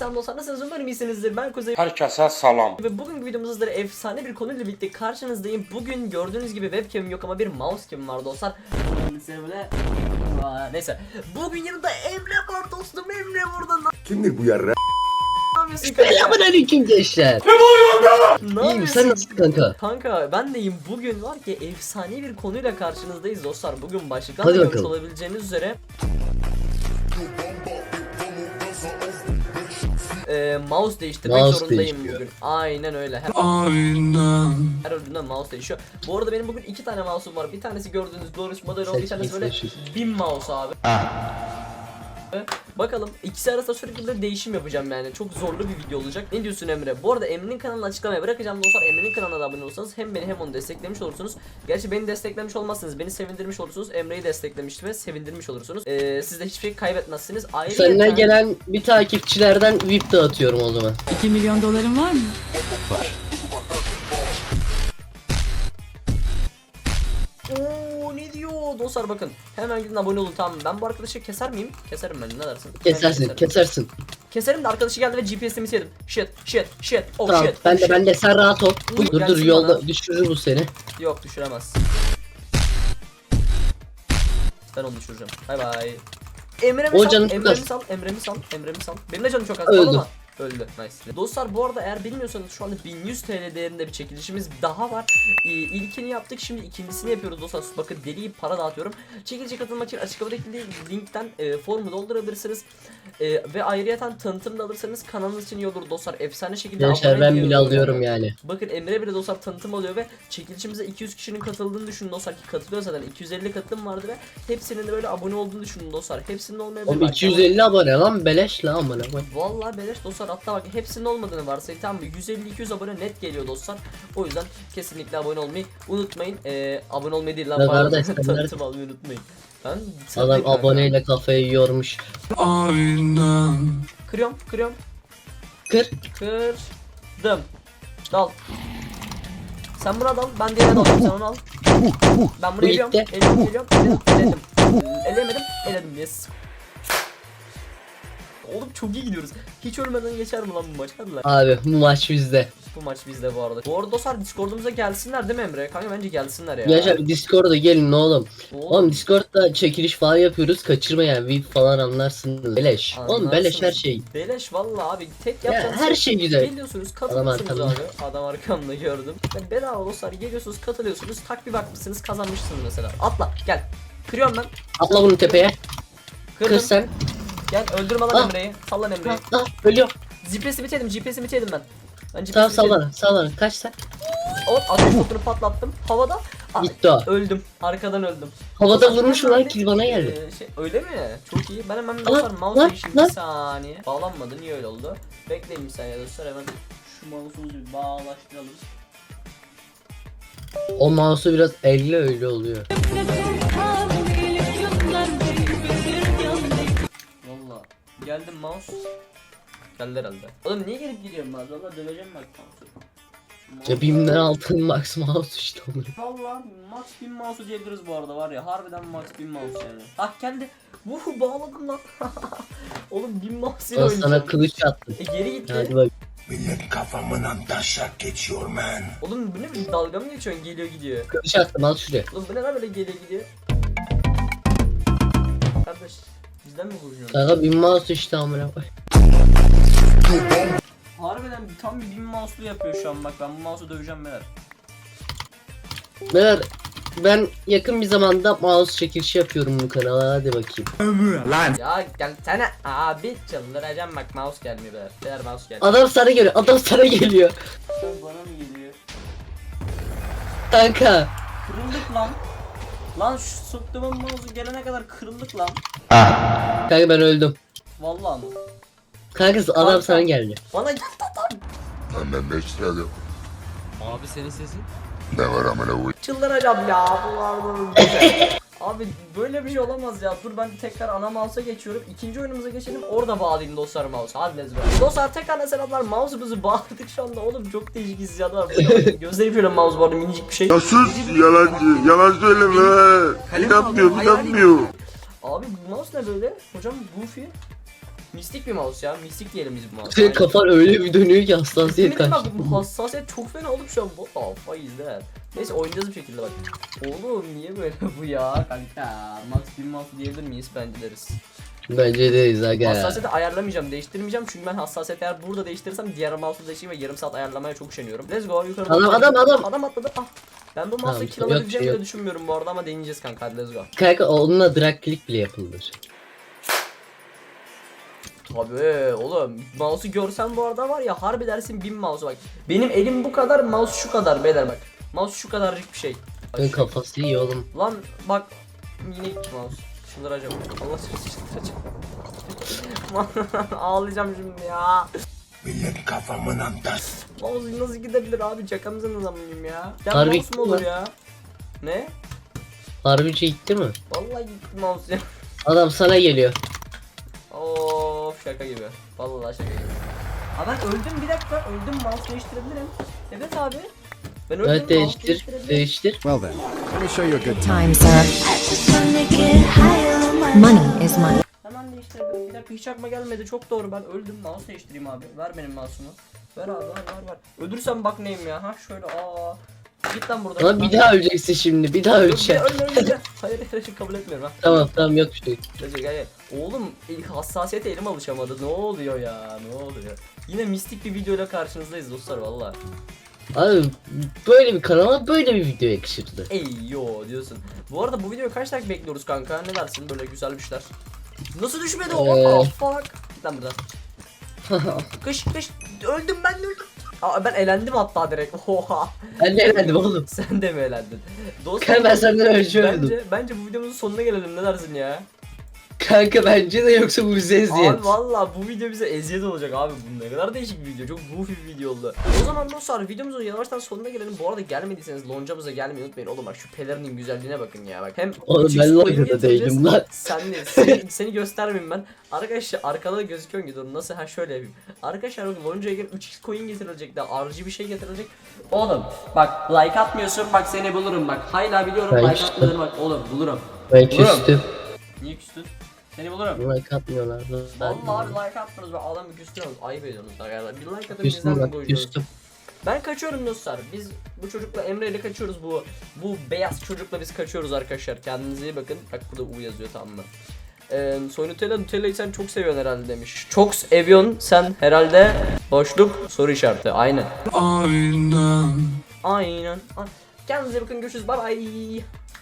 selam dostlar nasılsınız umarım iyisinizdir ben Kuzey Herkese selam. ve bugünkü videomuzda sizlere efsane bir konuyla birlikte karşınızdayım Bugün gördüğünüz gibi webcam'im yok ama bir mouse cam'im var dostlar Neyse Bugün yanımda Emre var dostum Emre burada Kimdir bu yarra? Selamun aleyküm gençler. Ne İyiyim sen nasılsın kanka? Kanka ben de iyiyim. Bugün var ki efsane bir konuyla karşınızdayız dostlar. Bugün başlıktan da görmüş olabileceğiniz üzere Ee, mouse değiştirmek Mouse zorundayım değişiyor. bugün. Aynen öyle. Her, her öldüğünde mouse değişiyor. Bu arada benim bugün iki tane mouse'um var. Bir tanesi gördüğünüz Glorious Model bir tanesi böyle 88. bin mouse abi. Bakalım ikisi arasında sürekli böyle değişim yapacağım yani çok zorlu bir video olacak. Ne diyorsun Emre? Bu arada Emre'nin kanalını açıklamaya bırakacağım dostlar. Emre'nin kanalına da abone olursanız hem beni hem onu desteklemiş olursunuz. Gerçi beni desteklemiş olmazsınız. Beni sevindirmiş olursunuz. Emre'yi desteklemiş ve sevindirmiş olursunuz. Ee, siz de hiçbir şey kaybetmezsiniz. Ayrıca Senden gelen bir takipçilerden VIP dağıtıyorum o zaman. 2 milyon doların var mı? Oo dostlar bakın. Hemen gidin abone olun tamam. Ben bu arkadaşı keser miyim? Keserim ben ne dersin? Kesersin, keserim. kesersin. Keserim de arkadaşı geldi ve GPS'imi yedim. Shit, shit, shit, oh Tamam, shit. ben de shit. ben de sen rahat ol. Dur, Dur dur yolda bana. düşürür bu seni. Yok düşüremez. Ben onu düşüreceğim. Bay bay. Emre'mi sal, Emre'mi sal, Emre'mi sal, Emre'mi sal. Benim de canım çok az Öldü. ama öldü. Nice. Dostlar bu arada eğer bilmiyorsanız şu anda 1100 TL değerinde bir çekilişimiz daha var. Ee, ilkini yaptık şimdi ikincisini yapıyoruz dostlar. Bakın deli para dağıtıyorum. Çekilişe katılmak için açıklamadaki li- linkten e, formu doldurabilirsiniz. E, ve ayrıyeten tanıtım da alırsanız kanalınız için iyi olur dostlar. Efsane şekilde Gençler ben bile alıyorum yani. Bakın Emre bile dostlar tanıtım alıyor ve çekilişimize 200 kişinin katıldığını düşünün dostlar ki katılıyor zaten 250 katılım vardı ve hepsinin de böyle abone olduğunu düşünün dostlar. Hepsinin olmayabilir. Oğlum belki ama- 250 abone lan beleş lan amına. Vallahi beleş dostlar hatta bak hepsinin olmadığını varsayın tamam mı 150-200 abone net geliyor dostlar. O yüzden kesinlikle abone olmayı unutmayın. Ee, abone olmayı değil lan Ne pardon. kardeş, tanıtım almayı unutmayın. Ben Adam aboneyle kafayı yiyormuş. Kırıyorum kırıyorum Kır. kırdım. Dal. Sen buna dal ben diğerine dalıyorum sen onu al. Ben bunu Bu eliyorum. Eliyorum eliyorum. Eledim. Elemedim. Eledim yes. Oğlum çok iyi gidiyoruz. Hiç ölmeden geçer mi lan bu maç? Hadi lan. Abi bu maç bizde. Bu maç bizde bu arada. Bu arada dostlar Discord'umuza gelsinler değil mi Emre? Kanka bence gelsinler ya. Gençler Discord'a gelin oğlum. Oğlum, Oğlum Discord'da çekiliş falan yapıyoruz. Kaçırma yani VIP falan anlarsınız. Beleş. Oğlum beleş her anlarsınız. şey. Beleş valla abi. Tek Ya, yapacağınız her şey güzel. Geliyorsunuz katılıyorsunuz Adam abi. Adam arkamda gördüm. Yani bedava dostlar geliyorsunuz katılıyorsunuz. Tak bir bakmışsınız kazanmışsınız mesela. Atla gel. Kırıyorum ben. Atla bunu tepeye. Kırdım. Kır sen. Gel öldürme lan Ah. Emre'yi. Sallan Emre'yi. Ah, ölüyor. GPS'i bitirdim. GPS'i bitirdim ben. Ben GPS'i Tamam sallana sallana. Kaç sen? Hop ateş topunu patlattım. Havada. Aa, Gitti o. öldüm. Arkadan öldüm. Havada vurmuş lan böyle, kill bana geldi. Ee, şey, öyle mi? Çok iyi. Ben hemen Lan, dostlar mouse lan, değişim lan. bir saniye. Bağlanmadı. Niye öyle oldu? Bekleyin bir saniye dostlar hemen şu mouse'umuzu bir bağlaştıralım. O mouse'u biraz elle öyle oluyor. Geldim mouse. Geldi herhalde. Oğlum niye gelip gidiyorum ben? Valla döveceğim bak mouse'u. Cebimden altın max mouse işte onu. Valla max 1000 mouse diyebiliriz bu arada var ya harbiden max 1000 mouse yani. Ah geldi. Vuhu bağladım lan. Oğlum 1000 mouse ile Ben oynayacağım. sana kılıç attım. E geri gitti. Hadi bak. Millet kafamdan taşak geçiyor man. Oğlum bu ne bir dalga mı geçiyorsun geliyor gidiyor. Kılıç attım al şuraya. Oğlum bu ne lan böyle geliyor gidiyor. Bizden mi vuracaksın? Kanka bir mouse işte amına koy. Harbiden tam bir 1000 mouse'lu yapıyor şu an bak ben bu mouse'u döveceğim beyler. Beyler ben yakın bir zamanda mouse çekilişi yapıyorum bu kanala hadi bakayım. Ya gelsene abi çıldıracağım bak mouse gelmiyor beyler. Beyler mouse geldi. Adam sana geliyor adam sana geliyor. Sen bana mı geliyor? Kanka. Kırıldık lan. Lan şu soktuğumun mouse'u gelene kadar kırıldık lan. Kanka ben öldüm. Vallahi mı? Kanka adam sana geldi. Bana geldi adam. Hemen beşlerdim. Abi senin sesin. Ne var amına koyayım? Çıldıracağım ya bu arada. güzel. Abi böyle bir şey olamaz ya. Dur ben tekrar ana mouse'a geçiyorum. İkinci oyunumuza geçelim. Orada bağlayayım dostlar mouse. Hadi let's go. Dostlar tekrar selamlar. Mouse'umuzu bağladık şu anda. Oğlum çok değişik hissiyat var. Gözleri böyle mouse bu arada minicik bir şey. Ya sus yalancı. Yalan söyleme. İnanmıyor inanmıyor. Abi bu mouse ne böyle? Hocam Goofy. Mistik bir mouse ya. Mistik diyelim biz bu mouse. Senin kafan öyle bir dönüyor ki hassasiyet ederim kaçtı. bak bu hassasiyet çok fena oğlum şu an. What the fuck is that? Neyse oynayacağız bir şekilde bak. Oğlum niye böyle bu ya kanka? Max 1000 mouse diyebilir miyiz? Bence deriz. Bence deyiz aga. Hassasiyeti ayarlamayacağım, değiştirmeyeceğim çünkü ben hassasiyeti eğer burada değiştirirsem diğer mouse'u değiştireyim ve yarım saat ayarlamaya çok üşeniyorum. Let's go yukarı Adam, adam, adam. Adam atladı. Ah. Ben bu mouse'la Tamam, kill yok, alabileceğimi şey de yok. düşünmüyorum bu arada ama deneyeceğiz kanka hadi let's go. Kanka onunla drag click bile yapılır. Tabii oğlum mouse'u görsen bu arada var ya harbi dersin 1000 mouse bak. Benim elim bu kadar mouse şu kadar beyler bak. Mouse şu kadarcık bir şey. Senin kafası iyi oğlum. Lan bak yine gitti mouse. Çıldıracağım. Allah seni çıldıracağım. Ağlayacağım şimdi ya. Benim kafamın taş. Mouse nasıl gidebilir abi? Şakamızın zamanıyım ya. Ya Harbi mouse mu gitti olur ya? Ne? Harbici gitti mi? Vallahi gitti mouse ya. Adam sana geliyor. Şaka gibi. Vallahi şaka gibi. Aa ben öldüm bir dakika. Öldüm mouse değiştirebilirim. Evet abi. Ben öldüm Evet mouse değiştir. değiştirebilirim. Well Değiştir. then, let me show you a good time. time, sir. Money is money. Hemen değiştirebilirim. Bir dakika hiç aklıma gelmedi. Çok doğru. Ben öldüm. Mouse değiştireyim abi. Ver benim mouse'umu. Ver abi ver ver ver. Ölürsem bak neyim ya. Ha şöyle aa. Git lan buradan. Lan bir daha öleceksin şimdi. Bir daha öleceksin. Ölme ölme. Hayır hayır kabul etmiyorum ha. Tamam tamam yok bir şey. Gel gel gel. Oğlum ilk hassasiyete elim alışamadı. Ne oluyor ya? Ne oluyor? Yine mistik bir videoyla karşınızdayız dostlar valla. Abi böyle bir kanala böyle bir video yakışırdı. Ey yo diyorsun. Bu arada bu videoyu kaç like bekliyoruz kanka? Ne dersin böyle güzel bir şeyler? Nasıl düşmedi o? Ee. Oh, fuck. Git lan buradan. Kış kış. Öldüm ben de öldüm. Aa, ben elendim hatta direkt. Oha. ben de elendim oğlum. Sen de mi elendin? Dostlar ben senden öldüm. bence, bence bu videomuzun sonuna gelelim ne dersin ya? Kanka bence de yoksa bu bize eziyet. Abi valla bu video bize eziyet olacak abi bu ne kadar değişik bir video çok goofy bir video oldu. O zaman dostlar videomuzun yavaştan sonuna gelelim. Bu arada gelmediyseniz loncamıza gelmeyi unutmayın. Oğlum bak şu pelerinin güzelliğine bakın ya bak. Hem Oğlum ben loncada değilim lan. Sen de seni, seni göstermeyeyim ben. Arkadaşlar arkada gözüküyor ki dur nasıl ha şöyle yapayım. Arkadaşlar bakın loncaya gel 3x coin getirilecek daha RG bir şey getirilecek. Oğlum bak like atmıyorsun bak seni bulurum bak. Hala biliyorum Ben like atmadığını bak oğlum bulurum. Ben küstüm. Niye küstün? Seni bulurum. Like atmıyorlar. Vallahi abi like atmıyoruz ve adamı küstüyorsunuz. Ayıp ediyorsunuz arkadaşlar. Bir like atın küstüm bizden koyuyoruz? küstüm. Ben kaçıyorum dostlar. Biz bu çocukla Emre ile kaçıyoruz bu bu beyaz çocukla biz kaçıyoruz arkadaşlar. Kendinize iyi bakın. Bak burada U yazıyor tamam mı? Ee, Soy Nutella Nutella'yı sen çok seviyorsun herhalde demiş. Çok seviyorsun sen herhalde. Boşluk soru işareti. Aynen. Aynen. Aynen. Ay- Kendinize bakın görüşürüz. Bye bye.